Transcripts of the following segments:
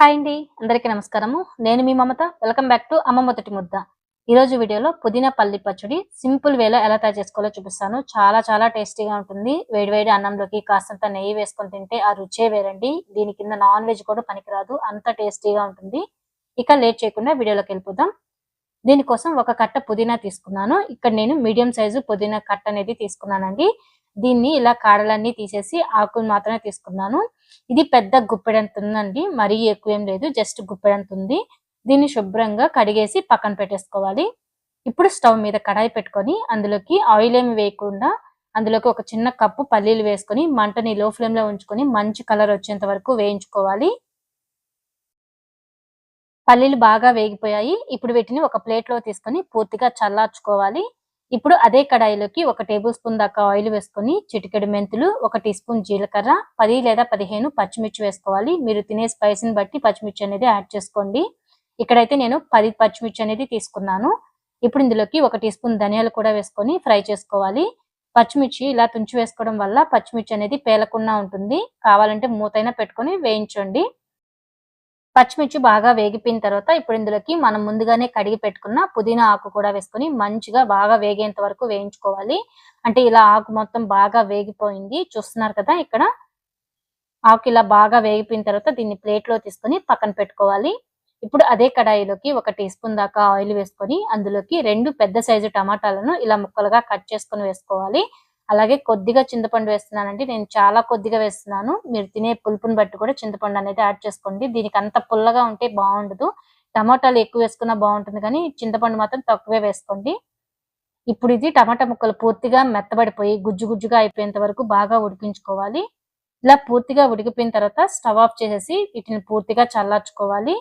Hi అండి అందరికీ నమస్కారము. నేను మీ Mamata welcome back to Amma Modati Mudda. ఈ రోజు వీడియోలో పుదీనా పల్లి పచ్చడి సింపుల్ వేలో ఎలా తయారు చేసుకోవాలో చూపిస్తాను. చాలా చాలా టేస్టీగా ఉంటుంది. వేడివేడి అన్నంలోకి కాస్తంత నెయ్యి వేసుకొని తింటే ఆ రుచే వేరండి. దీని కింద నాన్ వెజ్ కూడా పనికిరాదు. అంత టేస్టీగా ఉంటుంది. ఇక లేట్ చేయకుండా వీడియోలోకి వెళ్ళిపోదాం. దీనికోసం ఒక కట్ట పుదీనా తీసుకున్నాను. ఇక్కడ నేను మీడియం సైజు పుదీనా కట్ట అనేది తీసుకున్నానండి. దీన్ని ఇలా కాడలన్నీ తీసేసి ఆకులు మాత్రమే తీసుకున్నాను. ఇది పెద్ద గుప్పెడంత ఉందండి. మరీ ఎక్కువ ఏం లేదు. జస్ట్ గుప్పెడంత ఉంది. దీన్ని శుభ్రంగా కడిగేసి పక్కన పెట్టేసుకోవాలి. ఇప్పుడు స్టవ్ మీద కడాయి పెట్టుకొని అందులోకి ఆయిల్ ఏమి వేయకుండా అందులోకి ఒక చిన్న కప్పు పల్లీలు వేసుకొని మంటని లో ఫ్లేమ్లో ఉంచుకొని మంచి కలర్ వచ్చేంత వరకు వేయించుకోవాలి. పల్లీలు బాగా వేగిపోయాయి. ఇప్పుడు వీటిని ఒక ప్లేట్లో తీసుకొని పూర్తిగా చల్లార్చుకోవాలి. ఇప్పుడు అదే కడాయిలోకి ఒక టేబుల్ స్పూన్ దాకా ఆయిల్ వేసుకొని చిటికెడు మెంతులు ఒక టీ స్పూన్ జీలకర్ర పది లేదా పదిహేను పచ్చిమిర్చి వేసుకోవాలి. మీరు తినే స్పైసీని బట్టి పచ్చిమిర్చి అనేది యాడ్ చేసుకోండి. ఇక్కడైతే నేను పది పచ్చిమిర్చి అనేది తీసుకున్నాను. ఇప్పుడు ఇందులోకి ఒక టీ స్పూన్ ధనియాలు కూడా వేసుకొని ఫ్రై చేసుకోవాలి. పచ్చిమిర్చి ఇలా తుంచి వేసుకోవడం వల్ల పచ్చిమిర్చి అనేది పేలకుండా ఉంటుంది. కావాలంటే మూతైనా పెట్టుకొని వేయించండి. పచ్చిమిర్చి బాగా వేగిపోయిన తర్వాత ఇప్పుడు ఇందులోకి మనం ముందుగానే కడిగి పెట్టుకున్న పుదీనా ఆకు కూడా వేసుకొని మంచిగా బాగా వేగేంత వరకు వేయించుకోవాలి. అంటే ఇలా ఆకు మొత్తం బాగా వేగిపోయింది. చూస్తున్నారు కదా ఇక్కడ? ఆకు ఇలా బాగా వేగిపోయిన తర్వాత దీన్ని ప్లేట్లో తీసుకొని పక్కన పెట్టుకోవాలి. ఇప్పుడు అదే కడాయిలోకి ఒక టీ స్పూన్ దాకా ఆయిల్ వేసుకొని అందులోకి రెండు పెద్ద సైజు టమాటాలను ఇలా ముక్కలుగా కట్ చేసుకొని వేసుకోవాలి. అలాగే కొద్దిగా చింతపండు వేస్తున్నానండి. నేను చాలా కొద్దిగా వేస్తున్నాను. మీరు తినే పులుపుని బట్టి కూడా చింతపండు అనేది యాడ్ చేసుకోండి. దీనికి అంత పుల్లగా ఉంటే బాగుండదు. టమాటాలు ఎక్కువ వేసుకున్నా బాగుంటుంది కానీ చింతపండు మాత్రం తక్కువే వేసుకోండి. ఇప్పుడు ఇది టమాటా ముక్కలు పూర్తిగా మెత్తబడిపోయి గుజ్జు గుజ్జుగా అయిపోయేంత వరకు బాగా ఉడికించుకోవాలి. ఇలా పూర్తిగా ఉడికిపోయిన తర్వాత స్టవ్ ఆఫ్ చేసేసి వీటిని పూర్తిగా చల్లార్చుకోవాలి.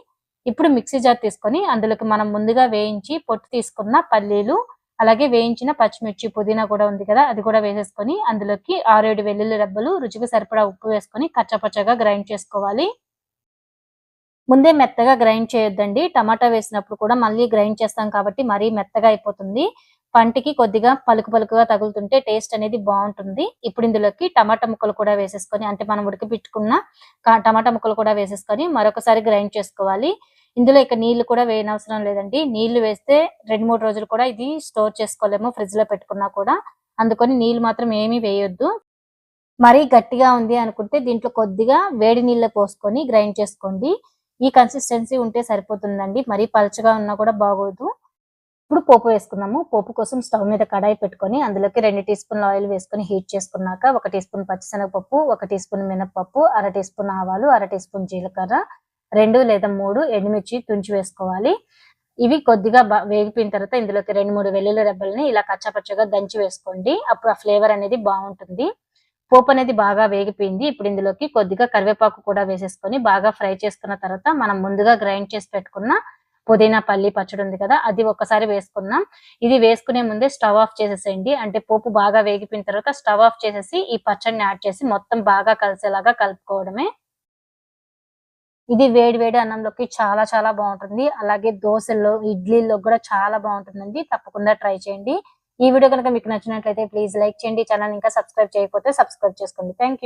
ఇప్పుడు మిక్సీ జార్ తీసుకొని అందులోకి మనం ముందుగా వేయించి పొట్టు తీసుకున్న పల్లీలు అలాగే వేయించిన పచ్చిమిర్చి పుదీనా కూడా ఉంది కదా అది కూడా వేసేసుకొని అందులోకి ఆరేడు వెల్లుల్లి రెబ్బలు రుచికి సరిపడా ఉప్పు వేసుకొని కచ్చపచ్చగా గ్రైండ్ చేసుకోవాలి. ముందే మెత్తగా గ్రైండ్ చేయొద్దండి. టమాటా వేసినప్పుడు కూడా మళ్ళీ గ్రైండ్ చేస్తాం కాబట్టి మరీ మెత్తగా అయిపోతుంది. పంటికి కొద్దిగా పలుకు పలుకుగా తగులుతుంటే టేస్ట్ అనేది బాగుంటుంది. ఇప్పుడు ఇందులోకి టమాటా ముక్కలు కూడా వేసేసుకొని అంటే మనం ఉడికిపెట్టుకున్న టమాటా ముక్కలు కూడా వేసేసుకొని మరొకసారి గ్రైండ్ చేసుకోవాలి. ఇందులో ఇక నీళ్ళు కూడా వేయనవసరం లేదండి. నీళ్ళు వేస్తే రెండు మూడు రోజులు కూడా ఇది స్టోర్ చేసుకోలేము ఫ్రిడ్జ్లో పెట్టుకున్నా కూడా. అందుకని నీళ్ళు మాత్రం ఏమీ వేయొద్దు. మరీ గట్టిగా ఉంది అనుకుంటే దీంట్లో కొద్దిగా వేడి నీళ్ళ పోసుకొని గ్రైండ్ చేసుకోండి. ఈ కన్సిస్టెన్సీ ఉంటే సరిపోతుందండి. మరీ పలచగా ఉన్నా కూడా బాగోదు. ఇప్పుడు పోపు వేసుకున్నాము పోపు కోసం స్టవ్ మీద కడాయి పెట్టుకొని అందులోకి రెండు టీ స్పూన్ల ఆయిల్ వేసుకొని హీట్ చేసుకున్నాక ఒక టీ స్పూన్ పచ్చిశనగపప్పు ఒక టీ స్పూన్ మినపప్పు అర టీ స్పూన్ ఆవాలు అర టీ స్పూన్ జీలకర్ర రెండు లేదా మూడు ఎండుమిర్చి తుంచి వేసుకోవాలి. ఇవి కొద్దిగా వేగిపోయిన తర్వాత ఇందులోకి రెండు మూడు వెల్లుల్లి రెబ్బల్ని ఇలా కచ్చపచ్చగా దంచి వేసుకోండి. అప్పుడు ఆ ఫ్లేవర్ అనేది బాగుంటుంది. పోపు అనేది బాగా వేగిపోయింది. ఇప్పుడు ఇందులోకి కొద్దిగా కరివేపాకు కూడా వేసేసుకొని బాగా ఫ్రై చేసుకున్న తర్వాత మనం ముందుగా గ్రైండ్ చేసి పెట్టుకున్న పుదీనా పల్లి పచ్చడి ఉంది కదా అది ఒకసారి వేసుకుందాం. ఇది వేసుకునే ముందే స్టవ్ ఆఫ్ చేసేసేయండి. అంటే పోపు బాగా వేగిపోయిన తర్వాత స్టవ్ ఆఫ్ చేసేసి ఈ పచ్చడిని యాడ్ చేసి మొత్తం బాగా కలిసేలాగా కలుపుకోవడమే. ఇది వేడి వేడి అన్నంలోకి చాలా చాలా బాగుంటుంది. అలాగే దోశల్లో ఇడ్లీల్లో కూడా చాలా బాగుంటుందండి. తప్పకుండా ట్రై చేయండి. ఈ వీడియో కనుక మీకు నచ్చినట్లయితే ప్లీజ్ లైక్ చేయండి. ఛానల్ ఇంకా సబ్స్క్రైబ్ చేయకపోతే సబ్స్క్రైబ్ చేసుకోండి. థ్యాంక్